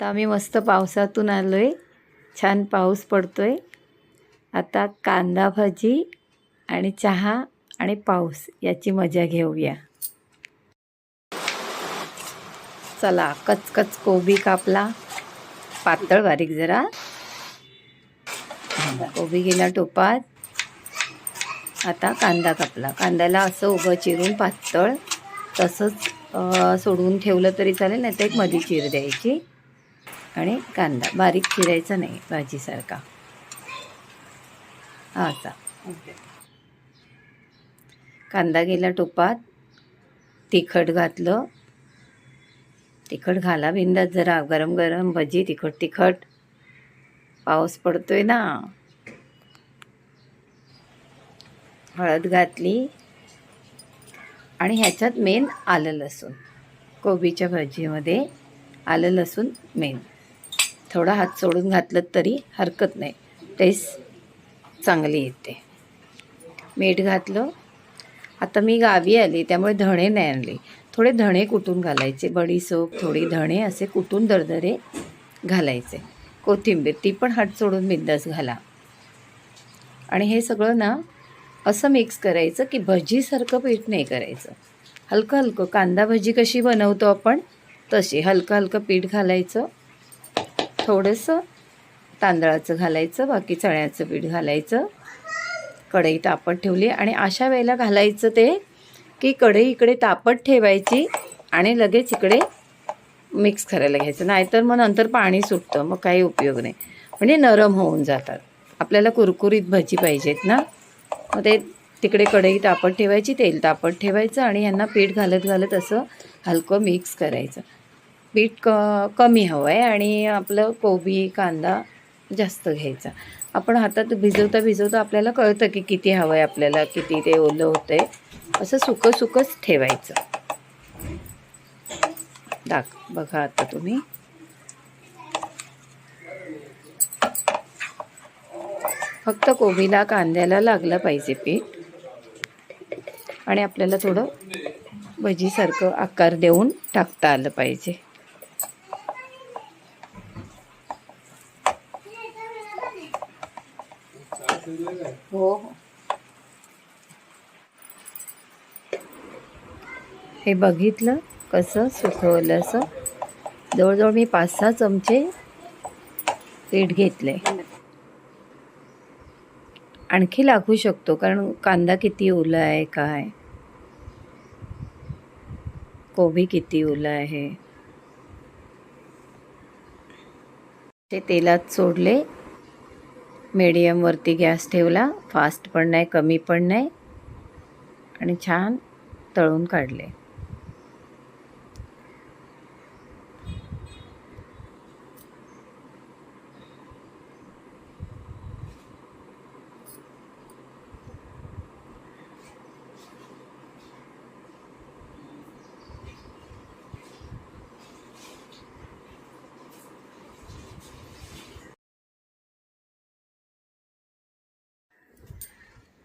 तर आम्ही मस्त पावसातून आलो आहे छान पाऊस पडतो आहे आता कांदा भाजी आणि चहा आणि पाऊस याची मजा घेऊया. चला कचकच कोबी कापला. पातळ बारीक जरा. कोबी गेला टोपात. आता कांदा कापला. कांद्याला असं उभं चिरून पातळ तसंच सोडून ठेवलं तरी चालेल नाही तर एक मधी चीर द्यायची. आणि कांदा. बारीक चिरायचा नाही भाजीसारखा. हा असा. कांदा गेला टोपात. तिखट घातलं. तिखट घाला बिंदात जरा. गरम गरम भजी तिखट तिखट. पाऊस पडतोय ना. हळद घातली. आणि ह्याच्यात मेन आलं लसूण. कोबीच्या भाजीमध्ये आलं लसूण मेन. थोडा हात सोडून घातलं तरी हरकत नाही. टेस्ट चांगली येते. मीठ घातलं. आता मी गावी आली त्यामुळे धणे नाही आणले. थोडे धणे कुटून घालायचे? बडीसोप थोडी धणे असे कुटून दरदरे घालायचे? कोथिंबीर ती पण हात सोडून बिंदास घाला. आणि हे सगळं ना असं मिक्स करायचं की भजीसारखं पीठ नाही करायचं. हलकं हलकं कांदा भजी कशी बनवतो आपण तशी हलकं हलकं पीठ घालायचं. थोडंसं तांदळाचं घालायचं बाकी चण्याचं पीठ घालायचं. कढई तापत ठेवली आणि अशा वेळेला घालायचं ते की कढई इकडे तापत ठेवायची आणि लगेच इकडे मिक्स करायला घ्यायचं. नाहीतर मग नंतर पाणी सुटतं मग काही उपयोग नाही. म्हणजे नरम होऊन जातात. आपल्याला कुरकुरीत भजी पाहिजेत ना? मग ते तिकडे कढई तापत ठेवायची तेल तापत ठेवायचं आणि ह्यांना पीठ घालत घालत असं हलकं मिक्स करायचं. पीठ क कमी हवं आहे आणि आपलं कोबी कांदा जास्त घ्यायचा. आपण हातात भिजवता भिजवता आपल्याला कळतं की किती हवं आहे आपल्याला किती ते ओलं होतं आहे असं सुकं सुकंच ठेवायचं. दाख बघा आता तुम्ही. फक्त कोबीला कांद्याला लागलं पाहिजे पीठ. आणि आपल्याला थोडं भजीसारखं आकार देऊन टाकता आलं पाहिजे. हो हो. हे बघितलं कसं सुकवलं असं? जवळजवळ मी पाच सहा चमचे पीठ घेतले. आणखी लागू शकतो कारण कांदा किती ओला आहे काय? कोबी किती ओला आहे? ते तेलात सोडले. मीडियमवरती गॅस ठेवला. फास्ट पण नाही कमी पण नाही. आणि छान तळून काढले.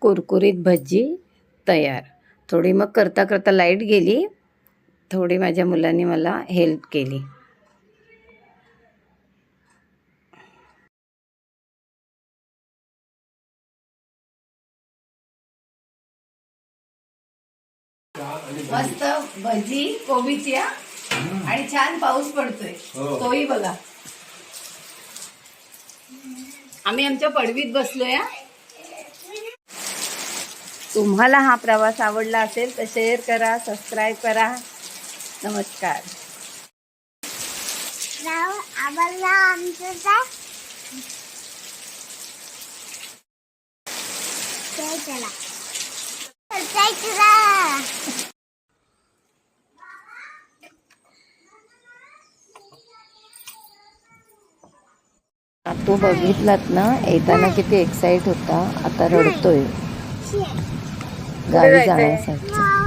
कुरकुरीत भजी तयार. थोडी मग करता करता लाइट गेली. थोडी माझ्या मुलांनी मला हेल्प केली. मस्त भजी कोबीची हा? आणि छान पाऊस पडतोय. तोही बघा. आम्ही आमच्या पडवीत बसलोय हा. तुम्हाला हा प्रवास आवडला असेल तर शेअर करा सबस्क्राईब करा. नमस्कार. तो बघितलात ना येताना किती एक्साइट होता आता रडतोय. があるじゃない、最近。